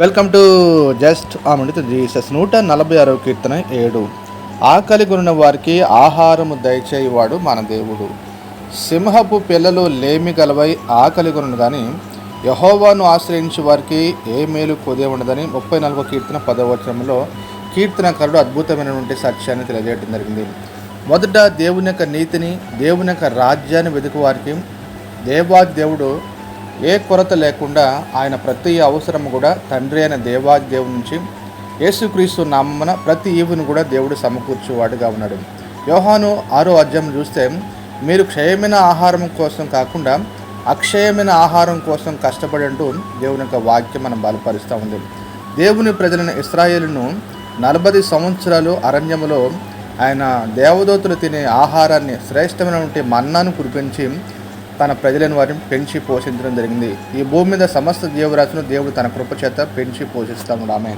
Welcome to just ఆమెడిత Jesus నూట నలభై ఆరో కీర్తన ఏడు. ఆకలి కొనిన వారికి ఆహారము దయచేయవాడు మన దేవుడు. సింహపు పిల్లలు లేమి గలవై ఆకలి కొను కానీ యహోవాను ఆశ్రయించే వారికి ఏ మేలు కొదే ఉండదని ముప్పై నాలుగో కీర్తన పదవచనంలో కీర్తనకారుడు అద్భుతమైనటువంటి సత్యాన్ని తెలియజేయడం జరిగింది. మొదట దేవుని యొక్క నీతిని దేవుని యొక్క రాజ్యాన్ని వెతుకు వారికి దేవా దేవుడు ఏ కొరత లేకుండా ఆయన ప్రతి అవసరం కూడా తండ్రి అయిన దేవుడి నుంచి యేసుక్రీస్తు నామన ప్రతి ఈవును కూడా దేవుడు సమకూర్చేవాడుగా ఉన్నాడు. యోహాను ఆరో అధ్యాయం చూస్తే మీరు క్షయమైన ఆహారం కోసం కాకుండా అక్షయమైన ఆహారం కోసం కష్టపడంటూ దేవుని యొక్క వాక్యం మనం బలపరుస్తూ ఉంది. దేవుని ప్రజలను ఇస్రాయేలును నలభై సంవత్సరాలు అరణ్యములో ఆయన దేవదూతలు తినే ఆహారాన్ని శ్రేష్టమైనటువంటి మన్నాను కురిపించి తన ప్రజలను వారిని పెంచి పోషించడం జరిగింది. ఈ భూమి మీద సమస్త జీవరాశులను దేవుడు తన కృప చేత పెంచి పోషిస్తాను ఆమె